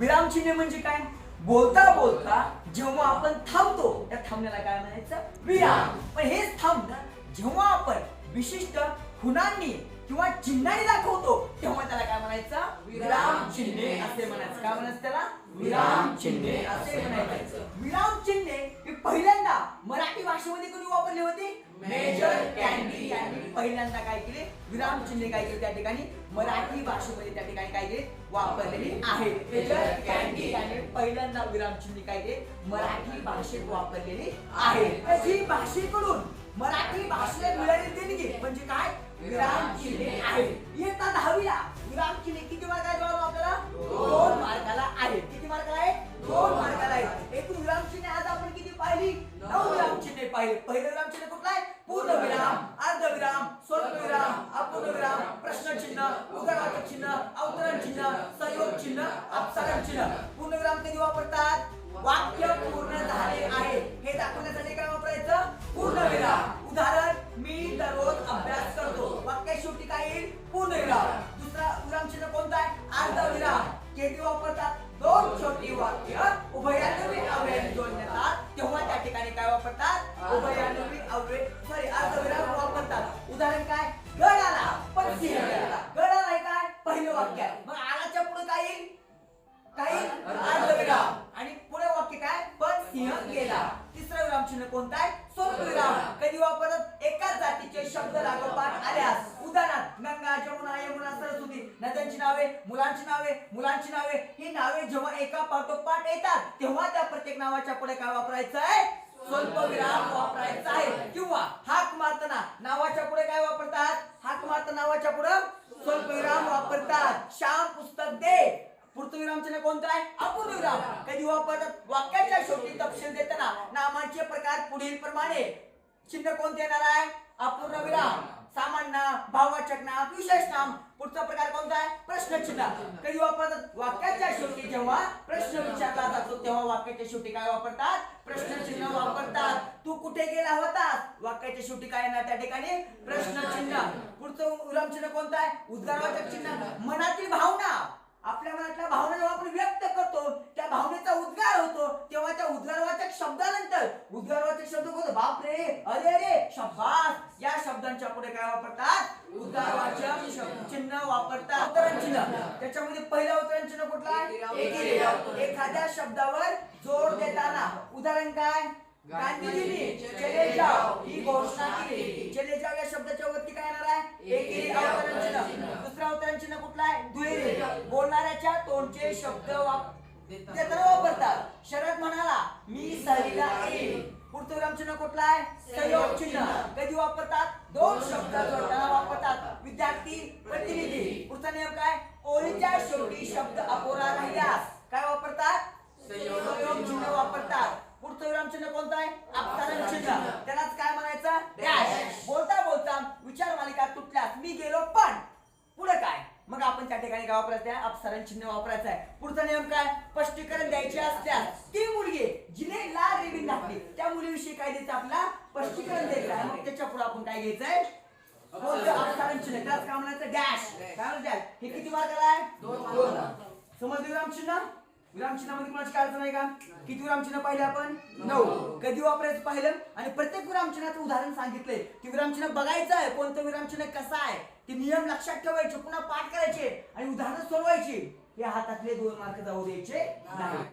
विरामचिन्ह म्हणजे काय? बोलता बोलता जेव्हा आपण थांबतो त्या थांबण्याला काय म्हणायचं? विराम. पण हेच थांबणं जेव्हा आपण विशिष्ट खुणांनी किंवा चिन्हांनी दाखवतो तेव्हा त्याला काय म्हणायचं? विराम चिन्हे असे म्हणायचं. काय म्हणायचं त्याला? विराम चिन्हे असे म्हणायचं. विराम चिन्हे हे पहिल्यांदा मराठी भाषेमध्ये कोणी वापरले होते? Major Candy. यांनी पहिल्यांदा काय केले? विराम चिन्हे काय केले त्या ठिकाणी? मराठी भाषेमध्ये त्या ठिकाणी काय वापरलेली आहे. मेजर कॅन्डी यांनी पहिल्यांदा विराम चिन्हे काय केले मराठी भाषेत वापरलेली आहे. तर ही भाषेकडून मराठी भाषेला मिळालेली देणगी म्हणजे काय? विराम चिन्हे आहे. इयत्ता दहावीला विराम अपसारण पूर्ण विराम कधी वापरतात? वाक्य कोणता आहे स्वल्पविराम कधी वापरत? एकाच जातीचे शब्द लागोपाठ आल्यास. उदाहरणार्थ गंगा जमुना यमुना सरस्वती. नद्यांची नावे मुलांची नावे मुलांची नावे. ही नावे जेव्हा एका पाठोपाठ येतात तेव्हा त्या प्रत्येक नावाच्या पुढे काय वापरायचं आहे स्वल्पविराम वापरायचा आहे किंवा हाक मारताना नावाच्या पुढे काय वापरतात? हाक मारताना नावाच्या पुढे स्वल्पविराम वापरतात. श्याम पुस्तक दे. पुढचं कोणतं आहे? अपूर्ण विराम कधी वापरतात वाक्याच्या शेवटी तपशील देताना नामांचे प्रकार पुढील प्रमाणे. चिन्ह कोणते येणार आहे? अपूर्ण विराम सामान्य भाववाचक नाम विशेष नाम. पुढचा प्रकार कोणता आहे? प्रश्न चिन्ह कधी वापरतात वाक्याच्या शेवटी जेव्हा प्रश्न विचारला जातो तेव्हा वाक्याच्या शेवटी काय वापरतात? प्रश्न चिन्ह वापरतात. तू कुठे गेला होतास? वाक्याच्या शेवटी काय येणार त्या ठिकाणी? प्रश्न चिन्ह पुढचं विराम चिन्ह कोणतं आहे? उद्गारवाचक चिन्ह. मनातील भावना. आपल्या मनातल्या भावना जेव्हा आपण व्यक्त करतो त्या भावनेचा उद्गार होतो तेव्हा त्या उद्गारवाचक शब्दानंतर उद्गारवाचक शब्द कोणतं बापरे अरे रे शब्बास या शब्दांच्या पुढे काय वापरतात? उद्गारवाचक चिन्ह वापरतात. अवतरण चिन्ह. त्याच्यामध्ये पहिलं अवतरण चिन्ह कुठलं? आहे. एखाद्या शब्दावर जोर देताना. उदाहरण काय? गांधीजींनी चले जाओ ही घोषणा केली. चले जाओ या शब्दाच्या वरती काय येणार आहे एकेरी अवतरण चिन्ह दुसरा अवतरण चिन्ह कुठला आहे दुहेरी बोलणाऱ्याच्या शब्द देताना वापरतात. शरद म्हणाला मी सहलीला येईल पुढचं विराम चिन्ह कुठला आहे? सहयोग चिन्ह. कधी वापरतात? दोन शब्द जोडताना वापरतात. विद्यार्थी प्रतिनिधी. पुढचा नियम काय? ओळीच्या शेवटी शब्द अपुरा राहिल्यास काय वापरतात संयोग चिन्ह वापरतात पुढचं विराम चिन्ह कोणतं आहे अपसारण चिन्ह त्यालाच काय म्हणायचं डॅश बोलता बोलता विचार मालिका तुटल्यास मी गेलो पण पुढे काय मग आपण त्या ठिकाणी काय वापरायचं आहे अपसारण चिन्ह वापरायचं आहे. पुढचा नियम काय? स्पष्टीकरण द्यायचे असल्यास ती मुलगी जिने लाल रिबीन घातली त्या मुलीविषयी काय द्यायचं आपला स्पष्टीकरण द्यायचं आहे. मग त्याच्या पुढे आपण काय घ्यायचंय? अपसारण चिन्ह. त्याच काय म्हणायचं? डॅश. काय हे किती मार्काला आहे? समजलं विराम चिन्ह विराम चिन्हामध्ये कोणाची काय अडचण आहे का? किती विराम चिन्ह पाहिले आपण? नऊ. कधी वापरायचं पाहिलं? आणि प्रत्येक विराम चिन्हाचं उदाहरण सांगितलंय. की विराम चिन्ह बघायचं आहे. कोणतं विराम चिन्ह कसं आहे? ते नियम लक्षात ठेवायचे पुन्हा पाठ करायचे आणि उदाहरण सोडवायची. हे हातातले दोन मार्क जाऊ द्यायचे नाही.